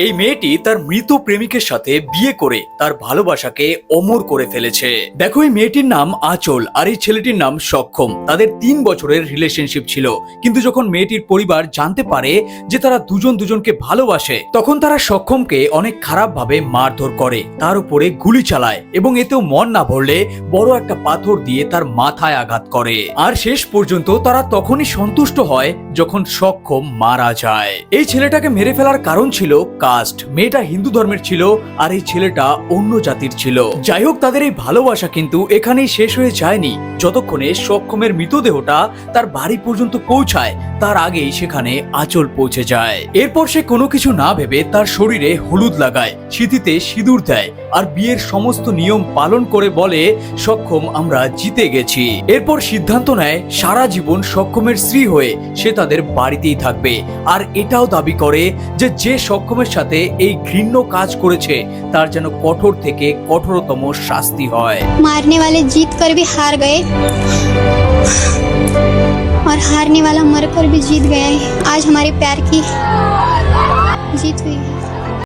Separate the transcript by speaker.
Speaker 1: এই মেয়েটি তার মৃত প্রেমিকের সাথে বিয়ে করে তার ভালোবাসাকে অমর করে ফেলেছে। দেখো, এই মেয়েটির নাম আচল আর এই ছেলেটির নাম সক্ষম। তাদের তিন বছরের রিলেশনশিপ ছিল। কিন্তু যখন মেয়েটির পরিবার জানতে পারে যে তারা দুজন দুজনকে ভালোবাসে, তখন তারা সক্ষমকে অনেক খারাপ ভাবে মারধর করে, তার উপরে গুলি চালায় এবং এতেও মন না ভরলে বড় একটা পাথর দিয়ে তার মাথায় আঘাত করে। আর শেষ পর্যন্ত তারা তখনই সন্তুষ্ট হয় যখন সক্ষম মারা যায়। এই ছেলেটাকে মেরে ফেলার কারণ ছিল কাস্ট। মেয়েটা হিন্দু ধর্মের ছিল আর এই ছেলেটা অন্য জাতির ছিল। যাই হোক তাদের এই ভালোবাসা কিন্তু এখানেই শেষ হয়ে যায়নি। যতক্ষণে সক্ষমের মৃতদেহটা তার বাড়ি পর্যন্ত পৌঁছায় তার আগেই সেখানে আঁচল পৌঁছে যায় এরপর সে কোনো কিছু না ভেবে তার শরীরে হলুদ লাগায় সিঁথিতে সিঁদুর দেয় আর বিয়ের সমস্ত নিয়ম পালন করে বলে সক্ষম আমরা জিতে গেছি এরপর সিদ্ধান্ত নেয় সারা জীবন সক্ষমের স্ত্রী হয়ে সে তাদের বাড়িতেই থাকবে আর এটাও দাবি করে যে যে সক্ষমের সাথে এই ঘৃণ্য কাজ করেছে তার যেন কঠোর থেকে কঠোরতম শাস্তি হয়
Speaker 2: मारने वाले जीत कर भी हार गए और हारने पर भी जीत गया है। आज हमारे प्यार की जीत हुई है।